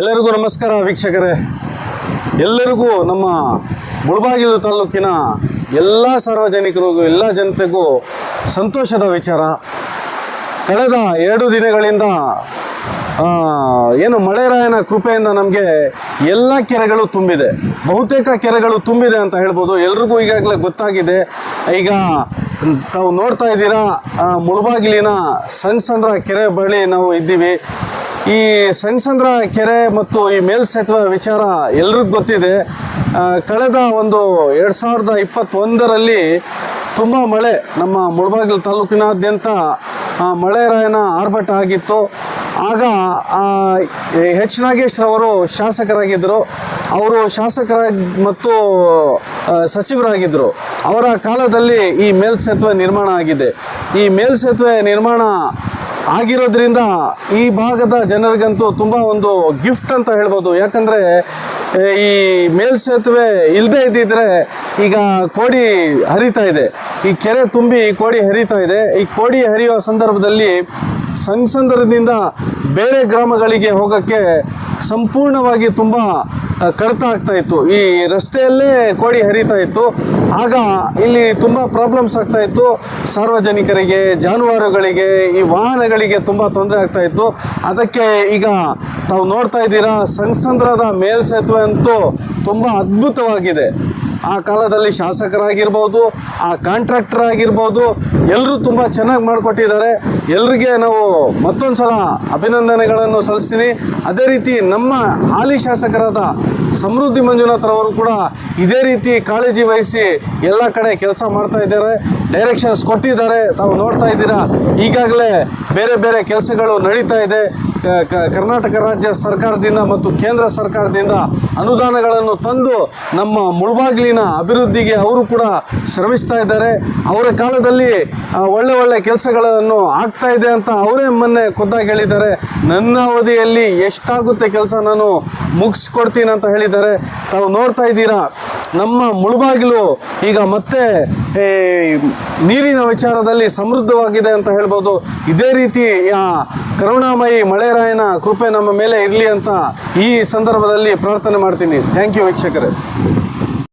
ಎಲ್ಲರಿಗೂ ನಮಸ್ಕಾರ ವೀಕ್ಷಕರೇ. ಎಲ್ಲರಿಗೂ ನಮ್ಮ ಮುಳಬಾಗಿಲು ತಾಲೂಕಿನ ಎಲ್ಲ ಸಾರ್ವಜನಿಕರಿಗೂ, ಎಲ್ಲ ಜನತೆಗೂ ಸಂತೋಷದ ವಿಚಾರ. ಕಳೆದ ಎರಡು ದಿನಗಳಿಂದ ಏನು ಮಳೆರಾಯನ ಕೃಪೆಯಿಂದ ನಮಗೆ ಎಲ್ಲ ಕೆರೆಗಳು ತುಂಬಿದೆ. ಬಹುತೇಕ ಕೆರೆಗಳು ತುಂಬಿದೆ ಅಂತ ಹೇಳ್ಬೋದು. ಎಲ್ರಿಗೂ ಈಗಾಗಲೇ ಗೊತ್ತಾಗಿದೆ. ಈಗ ತಾವು ನೋಡ್ತಾ ಇದ್ದೀರಾ ಮುಳಬಾಗಿಲಿನ ಸಂಗ್ಸಂದ್ರ ಕೆರೆ ಬಳಿ ನಾವು ಇದ್ದೀವಿ. ಈ ಸಂಗಸಂದ್ರ ಕೆರೆ ಮತ್ತು ಈ ಮೇಲ್ಸೇತುವೆ ವಿಚಾರ ಎಲ್ರಿಗೂ ಗೊತ್ತಿದೆ. ಕಳೆದ ಒಂದು ಎರಡು ಸಾವಿರದ ಇಪ್ಪತ್ತೊಂದರಲ್ಲಿ ತುಂಬ ಮಳೆ ನಮ್ಮ ಮುಳಬಾಗಿಲು ತಾಲೂಕಿನಾದ್ಯಂತ ಮಳೆರಾಯನ ಆರ್ಭಟ ಆಗಿತ್ತು. ಆಗ ಎಚ್ ನಾಗೇಶ್ರವರು ಶಾಸಕರಾಗಿದ್ದರು. ಅವರು ಶಾಸಕರಾಗಿ ಮತ್ತು ಸಚಿವರಾಗಿದ್ದರು. ಅವರ ಕಾಲದಲ್ಲಿ ಈ ಮೇಲ್ಸೇತುವೆ ನಿರ್ಮಾಣ ಆಗಿದೆ. ಈ ಮೇಲ್ಸೇತುವೆ ನಿರ್ಮಾಣ ಆಗಿರೋದ್ರಿಂದ ಈ ಭಾಗದ ಜನರಿಗಂತೂ ತುಂಬ ಒಂದು ಗಿಫ್ಟ್ ಅಂತ ಹೇಳ್ಬೋದು. ಯಾಕಂದರೆ ಈ ಮೇಲ್ಸೇತುವೆ ಇಲ್ಲದೆ ಇದ್ದಿದ್ರೆ ಈಗ ಕೋಡಿ ಹರಿತಾ ಇದೆ. ಈ ಕೆರೆ ತುಂಬಿ ಕೋಡಿ ಹರಿತಾ ಇದೆ. ಈ ಕೋಡಿ ಹರಿಯುವ ಸಂದರ್ಭದಲ್ಲಿ ಸಂಸಂದರದಿಂದ ಬೇರೆ ಗ್ರಾಮಗಳಿಗೆ ಹೋಗೋಕ್ಕೆ ಸಂಪೂರ್ಣವಾಗಿ ತುಂಬ ಕಡಿತ ಆಗ್ತಾ ಇತ್ತು. ಈ ರಸ್ತೆಯಲ್ಲೇ ಕೋಡಿ ಹರಿತಾ ಇತ್ತು. ಆಗ ಇಲ್ಲಿ ತುಂಬ ಪ್ರಾಬ್ಲಮ್ಸ್ ಆಗ್ತಾ ಇತ್ತು. ಸಾರ್ವಜನಿಕರಿಗೆ, ಜಾನುವಾರುಗಳಿಗೆ, ಈ ವಾಹನಗಳಿಗೆ ತುಂಬ ತೊಂದರೆ ಆಗ್ತಾ ಇತ್ತು. ಅದಕ್ಕೆ ಈಗ ತಾವು ನೋಡ್ತಾ ಇದ್ದೀರಾ, ಸಂಸಂದ್ರದ ಮೇಲ್ಸೇತುವೆ ಅಂತೂ ತುಂಬ ಅದ್ಭುತವಾಗಿದೆ. ಆ ಕಾಲದಲ್ಲಿ ಶಾಸಕರಾಗಿರ್ಬೋದು, ಆ ಕಾಂಟ್ರಾಕ್ಟರ್ ಆಗಿರ್ಬೋದು ಎಲ್ಲರೂ ತುಂಬ ಚೆನ್ನಾಗಿ ಮಾಡಿಕೊಟ್ಟಿದ್ದಾರೆ. ಎಲ್ರಿಗೆ ನಾವು ಮತ್ತೊಂದು ಸಲ ಅಭಿನಂದನೆಗಳನ್ನು ಸಲ್ಲಿಸ್ತೀನಿ. ಅದೇ ರೀತಿ ನಮ್ಮ ಹಾಲಿ ಶಾಸಕರಾದ ಸಮೃದ್ಧಿ ಮಂಜುನಾಥ್ರವರು ಕೂಡ ಇದೇ ರೀತಿ ಕಾಳಜಿ ವಹಿಸಿ ಎಲ್ಲ ಕಡೆ ಕೆಲಸ ಮಾಡ್ತಾ ಇದ್ದಾರೆ. ಡೈರೆಕ್ಷನ್ಸ್ ಕೊಟ್ಟಿದ್ದಾರೆ. ತಾವು ನೋಡ್ತಾ ಇದ್ದೀರಾ. ಈಗಾಗಲೇ ಬೇರೆ ಬೇರೆ ಕೆಲಸಗಳು ನಡೀತಾ ಇದೆ. ಕರ್ನಾಟಕ ರಾಜ್ಯ ಸರ್ಕಾರದಿಂದ ಮತ್ತು ಕೇಂದ್ರ ಸರ್ಕಾರದಿಂದ ಅನುದಾನಗಳನ್ನು ತಂದು ನಮ್ಮ ಮುಳಬಾಗಿಲಿನ ಅಭಿವೃದ್ಧಿಗೆ ಅವರು ಕೂಡ ಶ್ರಮಿಸ್ತಾ ಇದ್ದಾರೆ. ಅವರ ಕಾಲದಲ್ಲಿ ಒಳ್ಳೆ ಒಳ್ಳೆ ಕೆಲಸಗಳನ್ನು ಆಗ್ತಾ ಇದೆ ಅಂತ ಅವರೇ ಮೊನ್ನೆ ಖುದ್ದಾಗಿ ಹೇಳಿದ್ದಾರೆ. ನನ್ನ ಅವಧಿಯಲ್ಲಿ ಎಷ್ಟಾಗುತ್ತೆ ಕೆಲಸ ನಾನು ಮುಗಿಸ್ಕೊಡ್ತೀನಿ ಅಂತ ಹೇಳಿದ್ದಾರೆ. ತಾವು ನೋಡ್ತಾ ಇದ್ದೀರಾ, ನಮ್ಮ ಮುಳುಬಾಗಿಲು ಈಗ ಮತ್ತೆ ನೀರಿನ ವಿಚಾರದಲ್ಲಿ ಸಮೃದ್ಧವಾಗಿದೆ ಅಂತ ಹೇಳ್ಬೋದು. ಇದೇ ರೀತಿ ಕರುಣಾಮಯಿ ಮಳೆರಾಯನ ಕೃಪೆ ನಮ್ಮ ಮೇಲೆ ಇರಲಿ ಅಂತ ಈ ಸಂದರ್ಭದಲ್ಲಿ ಪ್ರಾರ್ಥನೆ ಮಾಡ್ತೀನಿ. ಥ್ಯಾಂಕ್ ಯು ವೀಕ್ಷಕರೇ.